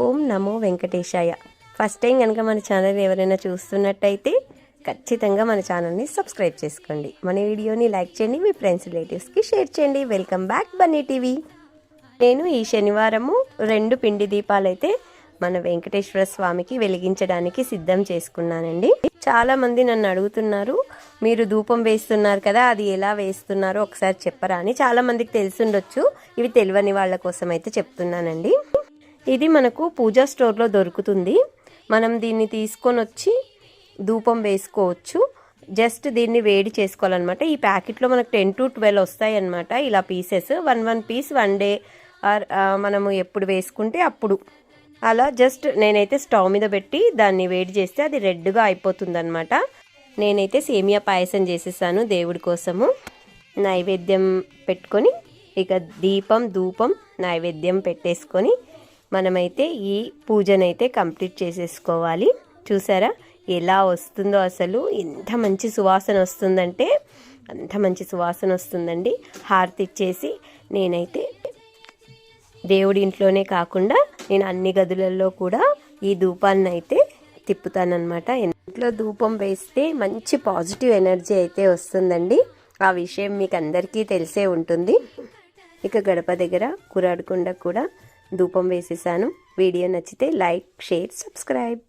ఓం నమో వెంకటేశాయ. First time కనుక మన channel ఎవరైనా చూస్తున్నట్టయితే ఖచ్చితంగా మన ఛానల్ని సబ్స్క్రైబ్ చేసుకోండి. మన వీడియోని లైక్ చేయండి మీ ఫ్రెండ్స్ రిలేటివ్స్కి షేర్ చేయండి. వెల్కమ్ బ్యాక్ బన్నీ టీవీ నేను ఈ శనివారము రెండు పిండి దీపాలైతే మన వెంకటేశ్వర స్వామికి వెలిగించడానికి సిద్ధం చేసుకున్నానండి. చాలా మంది నన్ను అడుగుతున్నారు మీరు ధూపం వేస్తున్నారు కదా అది ఎలా వేస్తున్నారో ఒకసారి చెప్పరా? అని చాలా మందికి తెలిసిండొచ్చు ఇవి తెలియని వాళ్ళ కోసం అయితే చెప్తున్నానండి. ఇది మనకు పూజా స్టోర్లో దొరుకుతుంది. మనం దీన్ని తీసుకొని వచ్చి ధూపం వేసుకోవచ్చు. జస్ట్ దీన్ని వేడి చేసుకోవాలన్నమాట. ఈ ప్యాకెట్లో మనకు టెన్ టు ట్వెల్వ్ వస్తాయి అన్నమాట ఇలా pieces. One one piece one day or మనము ఎప్పుడు వేసుకుంటే అప్పుడు. అలా జస్ట్ నేనైతే స్టవ్ మీద పెట్టి దాన్ని వేడి చేస్తే అది రెడ్గా అయిపోతుంది అనమాట నేనైతే సేమియా పాయసం చేసేసాను దేవుడి కోసము. నైవేద్యం పెట్టుకొని ఇక దీపం ధూపం నైవేద్యం పెట్టేసుకొని మనమైతే ఈ పూజనైతే కంప్లీట్ చేసేసుకోవాలి. చూసారా? ఎలా వస్తుందో అసలు? ఎంత మంచి సువాసన వస్తుందంటే అంత మంచి సువాసన వస్తుందండి. హారతి ఇచ్చేసి నేనైతే దేవుడి ఇంట్లోనే కాకుండా నేను అన్ని గదులలో కూడా ఈ ధూపాన్ని అయితే తిప్పుతానమాట ఇంట్లో ధూపం వేస్తే మంచి పాజిటివ్ ఎనర్జీ అయితే వస్తుందండి. ఆ విషయం మీకు అందరికీ తెలిసే ఉంటుంది. ఇక గడప దగ్గర కూరాడకుండా కూడా ధూపం వేసేసాను. వీడియో నచ్చితే లైక్ షేర్ సబ్స్క్రైబ్.